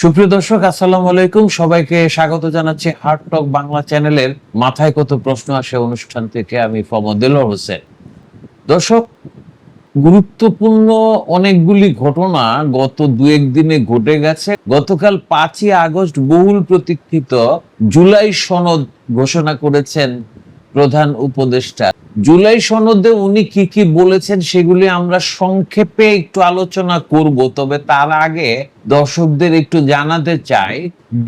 সুপ্রিয় দর্শক, আসসালামু আলাইকুম। সবাইকে স্বাগত জানাচ্ছি হার্ট টক বাংলা চ্যানেলের মাথায় কত প্রশ্ন আসে অনুষ্ঠান থেকে আমি ফমদেল হোসেন। দর্শক, গুরুত্বপূর্ণ অনেকগুলি ঘটনা গত দু একদিনে ঘটে গেছে। গতকাল পাঁচই আগস্ট বহুল প্রতীক্ষিত জুলাই সনদ ঘোষণা করেছেন প্রধান উপদেষ্টা জুলাই সনদে উনি কি কি বলেছেন সেগুলি আমরা সংক্ষেপে একটু আলোচনা করব, তবে তার আগে দর্শকদের একটু জানাতে চাই,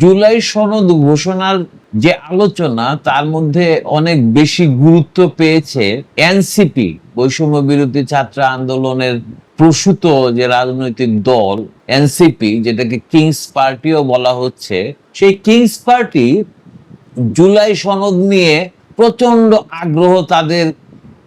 জুলাই সনদ ঘোষণার যে আলোচনা তার মধ্যে অনেক বেশি গুরুত্ব পেয়েছে এনসিপি, বৈষম্য বিরোধী ছাত্র আন্দোলনের প্রসূত যে রাজনৈতিক দল এনসিপি, যেটাকে কিংস পার্টিও বলা হচ্ছে। সেই কিংস পার্টি জুলাই সনদ নিয়ে প্রচণ্ড আগ্রহ তাদের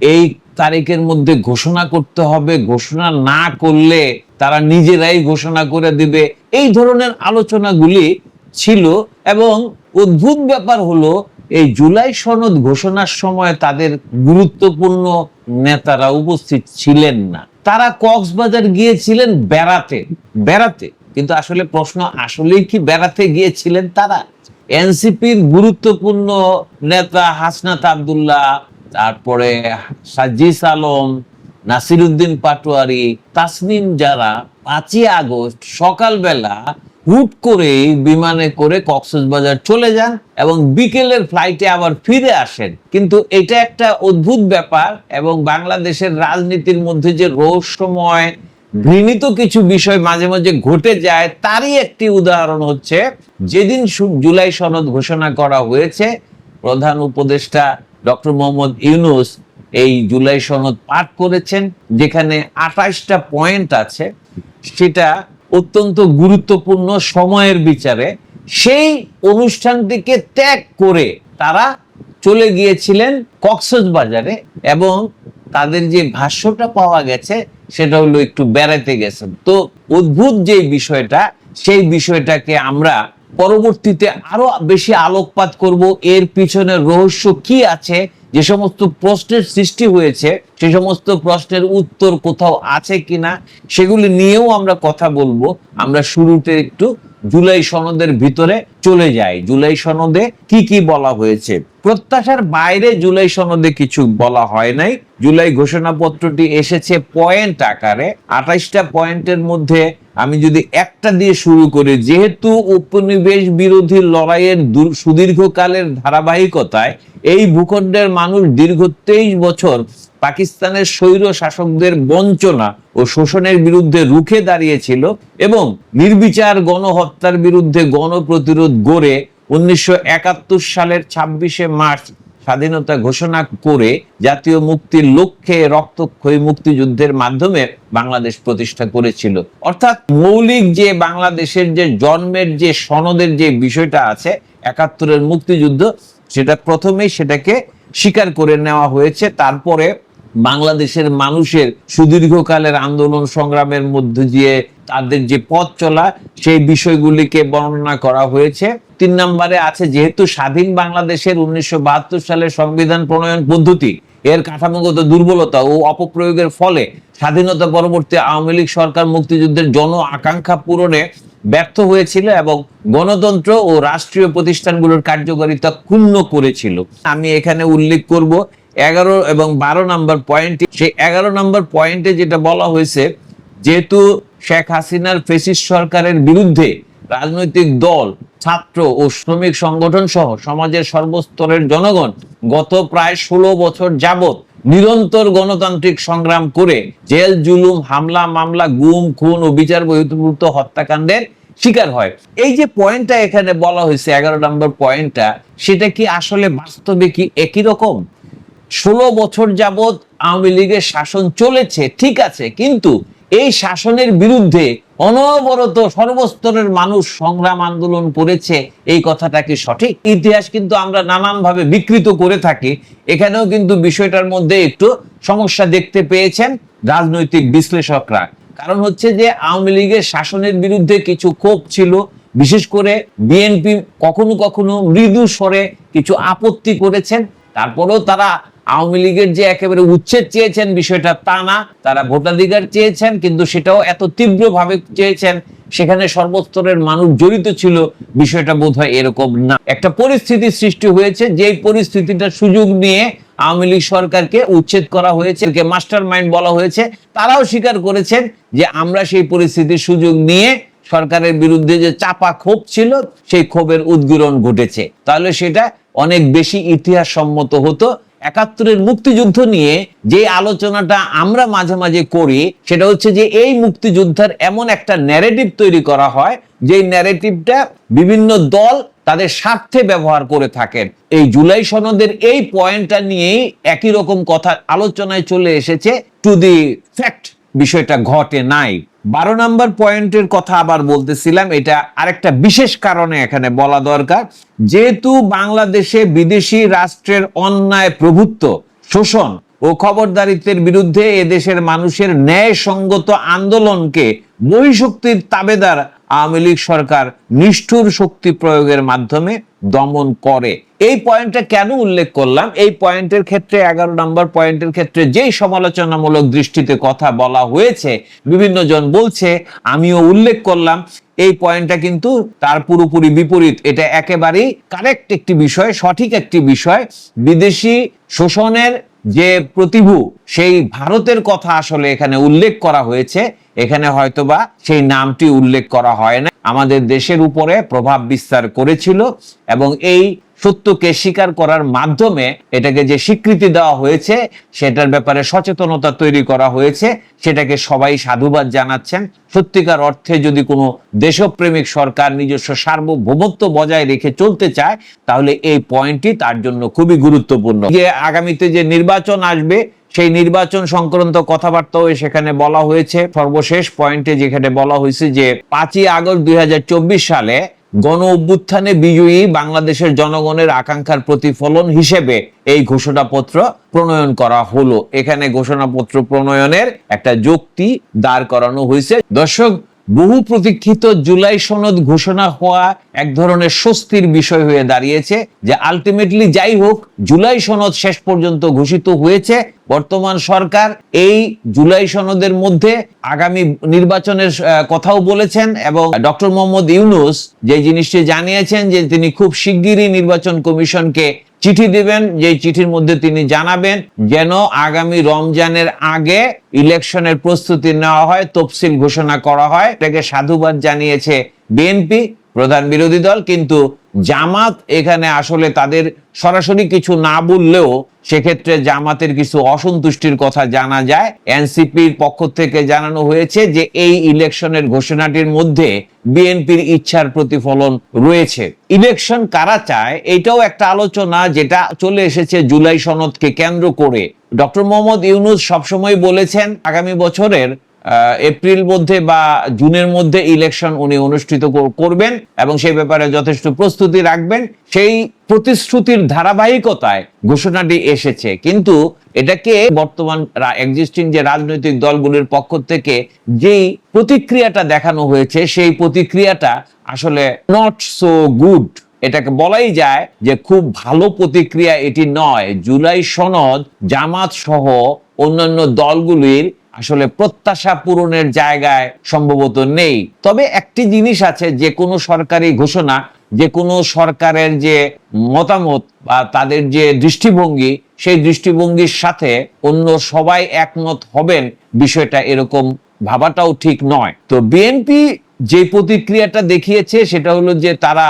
এই তারিখের মধ্যে ঘোষণা করতে হবে, ঘোষণা না করলে তারা নিজেরাই ঘোষণা করে দিবে। এই ধরনের আলোচনাগুলি ছিল এবং অদ্ভুত ব্যাপার হলো, এই জুলাই সনদ ঘোষণার সময় তাদের গুরুত্বপূর্ণ নেতারা উপস্থিত ছিলেন না। তারা কক্সবাজার গিয়েছিলেন বেড়াতে বেড়াতে। কিন্তু আসলে প্রশ্ন আসলেই কি বেড়াতে গিয়েছিলেন তারা? এনসিপির গুরুত্বপূর্ণ নেতা হাসনাত আব্দুল্লাহ তারপরে সাজিস আলম, নাসিরুদ্দিন পাটোয়ারি, তাসনিম যারা, পাঁচই আগস্ট সকালবেলা হুট করে বিমানে করে কক্সবাজার চলে যান এবং বিকেলের ফ্লাইটে আবার ফিরে আসেন। কিন্তু এটা একটা অদ্ভুত ব্যাপার এবং বাংলাদেশের রাজনীতির মধ্যে যে রহস্যময়, ঘৃণিত কিছু বিষয় মাঝে মাঝে ঘটে যায়, তারই একটি উদাহরণ হচ্ছে, যেদিন জুলাই সনদ ঘোষণা করা হয়েছে, প্রধান উপদেষ্টা ডক্টর মোহাম্মদ ইউনুস এই জুলাই সনদ পাঠ করেছেন, যেখানে আঠাশটা পয়েন্ট আছে, সেটা অত্যন্ত গুরুত্বপূর্ণ সময়ের বিচারে। সেই অনুষ্ঠানটিকে ত্যাগ করে তারা চলে গিয়েছিলেন কক্সবাজারে এবং তাদের যে ভাষ্যটা পাওয়া গেছে, সেটা হলো একটু বেড়াতে গেছেন। তো অদ্ভুত যে বিষয়টা, সেই বিষয়টাকে আমরা পরবর্তীতে আরও বেশি আলোকপাত করব। এর পিছনে রহস্য কি আছে? যে সমস্ত প্রশ্নের সৃষ্টি হয়েছে, সে সমস্ত প্রশ্নের উত্তর কোথাও আছে কিনা, সেগুলি নিয়েও আমরা কথা বলব। আমরা শুরুতে একটু জুলাই সনদের ভিতরে চলে যায়। জুলাই সনদে কি কি বলা হয়েছে? প্রত্যাশার বাইরে জুলাই সনদে কিছু বলা হয় নাই। জুলাই ঘোষণাপত্রটি এসেছে পয়েন্ট আকারে। আঠাইশটা পয়েন্টের মধ্যে আমি যদি একটা দিয়ে শুরু করি, যেহেতু উপনিবেশ বিরোধী লড়াইয়ের সুদীর্ঘকালের ধারাবাহিকতায় এই ভূখণ্ডের মানুষ দীর্ঘ তেইশ বছর পাকিস্তানের স্বৈর শাসকদের বঞ্চনা ও শোষণের বিরুদ্ধে রুখে দাঁড়িয়েছিল এবং নির্বিচার গণহত্যার বিরুদ্ধে গণপ্রতিরোধ গড়ে উনিশশো একাত্তর সালের ছাব্বিশে মার্চ স্বাধীনতা ঘোষণা করে জাতীয় মুক্তির লক্ষ্যে রক্তক্ষয়ী মুক্তিযুদ্ধের মাধ্যমে বাংলাদেশ প্রতিষ্ঠা করেছিল। অর্থাৎ মৌলিক যে বাংলাদেশের যে জন্মের যে সনদের যে বিষয়টা আছে, একাত্তরের মুক্তিযুদ্ধ, সেটা প্রথমেই সেটাকে স্বীকার করে নেওয়া হয়েছে। তারপরে বাংলাদেশের মানুষের সুদীর্ঘকালের আন্দোলন সংগ্রামের মধ্যে দিয়ে তাদের যে পথ চলা, সেই বিষয়গুলিকে বর্ণনা করা হয়েছে। তিন নম্বরে আছে, যেহেতু স্বাধীন বাংলাদেশের উনিশশো সালের সংবিধান প্রণয়ন পদ্ধতি, এর কাঠামোগত দুর্বলতা ও অপপ্রয়োগের ফলে স্বাধীনতা পরবর্তী আওয়ামী লীগ সরকার মুক্তিযুদ্ধের জন আকাঙ্ক্ষা পূরণে ব্যর্থ হয়েছিল এবং গণতন্ত্র ও রাষ্ট্রীয় প্রতিষ্ঠানগুলোর কার্যকারিতা ক্ষুণ্ণ করেছিল। আমি এখানে উল্লেখ করব এগারো এবং বারো নাম্বার পয়েন্টে সেই এগারো নাম্বার পয়েন্টে যেটা বলা হয়েছে, যেহেতু শেখ হাসিনার ফেসিস্ট সরকারের বিরুদ্ধে রাজনৈতিক দল, ছাত্র ও শ্রমিক সংগঠন সহ সমাজের সর্বস্তরের জনগণ গত প্রায় ষোলো বছর যাবত নিরন্তর গণতান্ত্রিক সংগ্রাম করে জেল, জুলুম, হামলা, মামলা, গুম, খুন ও বিচার বহির্ভূত হত্যাকাণ্ডের শিকার হয়। এই যে পয়েন্টটা এখানে বলা হয়েছে, এগারো নম্বর পয়েন্টটা সেটা কি আসলে বাস্তবে কি একই রকম? ষোলো বছর যাবৎ আওয়ামী লীগের শাসন চলেছে, ঠিক আছে, কিন্তু এই শাসনের বিরুদ্ধে অনবরত সর্বস্তরের মানুষ সংগ্রাম আন্দোলন করেছে, এই কথাটা কি সঠিক? ইতিহাস কিন্তু আমরা নানানভাবে বিকৃত করে থাকি, এখানেও কিন্তু বিষয়টার মধ্যে একটু সমস্যা দেখতে পেয়েছেন রাজনৈতিক বিশ্লেষকরা। কারণ হচ্ছে যে আওয়ামী লীগের শাসনের বিরুদ্ধে কিছু ক্ষোভ ছিল, বিশেষ করে বিএনপি কখনো কখনো মৃদু স্বরে কিছু আপত্তি করেছেন, তারপরেও তারা আওয়ামী লীগের যে একেবারে উচ্ছেদ চেয়েছেন বিষয়টা তা না, তারা ভোটাধিকার চেয়েছেন, কিন্তু সেটাও এত তীব্রভাবে চেয়েছেন, সেখানে সর্বস্তরের মানুষ জড়িত ছিল, বিষয়টা বোধ হয় এরকম না। একটা পরিস্থিতি সৃষ্টি হয়েছে, যেই পরিস্থিতিটা সুযোগ নিয়ে আওয়ামী লীগ সরকারকে উচ্ছেদ করা হয়েছে মাস্টার মাইন্ড বলা হয়েছে, তারাও স্বীকার করেছেন যে আমরা সেই পরিস্থিতির সুযোগ নিয়ে সরকারের বিরুদ্ধে যে চাপা ক্ষোভ ছিল, সেই ক্ষোভের উদ্গীরণ ঘটেছে। তাহলে সেটা অনেক বেশি ইতিহাস সম্মত হতো একাত্তরের মুক্তিযুদ্ধ নিয়ে যে আলোচনাটা আমরা মাঝে মাঝে করি, সেটা হচ্ছে যে এই মুক্তিযুদ্ধের এমন একটা ন্যারেটিভ তৈরি করা হয় যে ন্যারেটিভটা বিভিন্ন দল তাদের স্বার্থে ব্যবহার করে থাকেন। এই জুলাই সনদের এই পয়েন্টটা নিয়েই একই রকম কথা আলোচনায় চলে এসেছে। টু দি ফ্যাক্ট বিষয়টা ঘটে নাই। বারো নম্বর পয়েন্টের কথা আবার বলতেছিলাম, এটা আরেকটা বিশেষ কারণে এখানে বলা দরকার। যেহেতু বাংলাদেশে বিদেশি রাষ্ট্রের অন্যায় প্রভুত্ব, শোষণ ও খবরদারিত্বের বিরুদ্ধে এদেশের মানুষের ন্যায় সঙ্গত আন্দোলনকে বহিঃশক্তির তাবেদার আওয়ামী লীগ সরকার নিষ্ঠুর শক্তি প্রয়োগের মাধ্যমে দমন করে। এই পয়েন্টটা কেন উল্লেখ করলাম? এই পয়েন্টের ক্ষেত্রে, এগারো নম্বর পয়েন্টের ক্ষেত্রে যেই সমালোচনামূলক দৃষ্টিতে কথা বলা হয়েছে বিভিন্ন জন বলছে, আমিও উল্লেখ করলাম, এই পয়েন্টটা কিন্তু তার পুরোপুরি বিপরীত। এটা একেবারেই কারেক্ট একটি বিষয়, সঠিক একটি বিষয়। বিদেশি শোষণের যে প্রতিভু সেই ভারতের কথা আসলে এখানে উল্লেখ করা হয়েছে, এখানে হয়তোবা সেই নামটি উল্লেখ করা হয় না আমাদের দেশের উপরে প্রভাব বিস্তার করেছিল এবং এই সত্যকে স্বীকার করার মাধ্যমে এটাকে যে স্বীকৃতি দেওয়া হয়েছে, সেটার ব্যাপারে সচেতনতা তৈরি করা হয়েছে। সেটাকে সবাই সাধুবাদ জানাচ্ছেন। সত্যিকার অর্থে যদি কোনো দেশপ্রেমিক সরকার নিজস্ব সার্বভৌমত্ব বজায় রেখে চলতে চায়, তাহলে এই পয়েন্টটি তার জন্য খুবই গুরুত্বপূর্ণ। যে আগামীতে যে নির্বাচন আসবে, সেই নির্বাচন সংক্রান্ত কথাবার্তাও সেখানে বলা হয়েছে। সর্বশেষ পয়েন্টে যেখানে বলা হয়েছে যে, পাঁচই আগস্ট দুই হাজার চব্বিশ সালে গণ অভ্যুত্থানে বিজয়ী বাংলাদেশের জনগণের আকাঙ্ক্ষার প্রতিফলন হিসেবে এই ঘোষণাপত্র প্রণয়ন করা হলো। এখানে ঘোষণাপত্র প্রণয়নের একটা যুক্তি দাঁড় করানো হয়েছে। দর্শক বহু প্রতীক্ষিত জুলাই সনদ ঘোষণা হওয়া এক ধরনের স্বস্তির বিষয় হয়ে দাঁড়িয়েছে, যে আলটিমেটলি যাই হোক, জুলাই সনদ শেষ পর্যন্ত ঘোষিত হয়েছে। বর্তমান সরকার এই জুলাই সনদের মধ্যে আগামী নির্বাচনের কথাও বলেছেন এবং ডক্টর মোহাম্মদ ইউনুস যে জিনিসটি জানিয়েছেন যে তিনি খুব শিগগিরই নির্বাচন কমিশনকে চিঠি দিবেন যে চিঠির মধ্যে তিনি জানাবেন যেন আগামী রমজানের আগে ইলেকশনের প্রস্তুতি নেওয়া হয়, তফসিল ঘোষণা করা হয়। এটাকে সাধুবাদ জানিয়েছে বিএনপি। প্রধান বিরোধী দল, কিন্তু জামাত এখানে আসলে তাদের সরাসরি কিছু না বললেও সেক্ষেত্রে জামাতের কিছু অসন্তুষ্টির কথা জানা যায়। এনসিপির পক্ষ থেকে জানানো হয়েছে যে এই ইলেকশনের ঘোষণাটির মধ্যে বিএনপির ইচ্ছার প্রতিফলন রয়েছে। ইলেকশন কারা চায় এটাও একটা আলোচনা যেটা চলে এসেছে জুলাই সনদকে কেন্দ্র করে। ডক্টর মোহাম্মদ ইউনুস সবসময় বলেছেন, আগামী বছরের এপ্রিল মধ্যে বা জুনের মধ্যে ইলেকশন উনি অনুষ্ঠিত করবেন এবং সেই ব্যাপারে যথেষ্ট প্রস্তুতি রাখবেন। সেই প্রতিশ্রুতির ধারাবাহিকতায় ঘোষণাটি এসেছে। কিন্তু এটাকে বর্তমান এক্সিস্টিং যে রাজনৈতিক দলগুলির পক্ষ থেকে যেই প্রতিক্রিয়াটা দেখানো হয়েছে, সেই প্রতিক্রিয়াটা আসলে নট সো গুড এটাকে বলাই যায় যে খুব ভালো প্রতিক্রিয়া এটি নয়। জুলাই সনদ, জামাত সহ অন্যান্য দলগুলির আসলে প্রত্যাশা পূরণের জায়গায় সম্ভবত নেই। তবে একটি জিনিস আছে, যে কোনো সরকারি ঘোষণা, যে কোনো সরকারের যে মতামত বা তাদের যে দৃষ্টিভঙ্গি, সেই দৃষ্টিভঙ্গির সাথে অন্য সবাই একমত হবেন, বিষয়টা এরকম ভাবাটাও ঠিক নয়। তো বিএনপি যে প্রতিক্রিয়াটা দেখিয়েছে, সেটা হলো যে তারা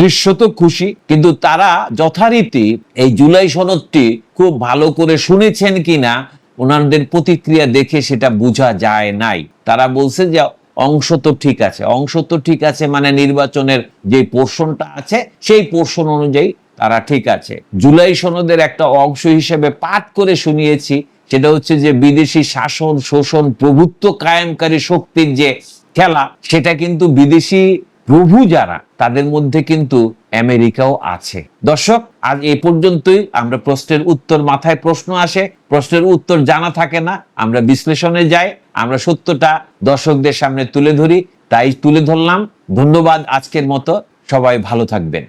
দৃশ্যত খুশি, কিন্তু তারা যথারীতি এই জুলাই সনদটি খুব ভালো করে শুনেছেন কিনা ওনাদের প্রতিক্রিয়া দেখে সেটা বোঝা যায় নাই। তারা বলছে যে অংশ তো ঠিক আছে। অংশ তো ঠিক আছে মানে নির্বাচনের যে পোর্শনটা আছে, সেই পোর্শন অনুযায়ী তারা ঠিক আছে। জুলাই সনদের একটা অংশ হিসেবে পাঠ করে শুনিয়েছি, সেটা হচ্ছে যে বিদেশি শাসন, শোষণ, প্রভুত্ব কায়েমকারী শক্তির যে খেলা, সেটা কিন্তু বিদেশি প্রভু যারা, তাদের মধ্যে কিন্তু আমেরিকাও আছে। দর্শক, আজ এ পর্যন্তই। আমরা প্রশ্নের উত্তর মাথায় প্রশ্ন আসে। প্রশ্নের উত্তর জানা থাকে না। আমরা বিশ্লেষণে যাই। আমরা সত্যটা দর্শকদের সামনে তুলে ধরি। তাই তুলে ধরলাম। ধন্যবাদ আজকের মতো। সবাই ভালো থাকবেন।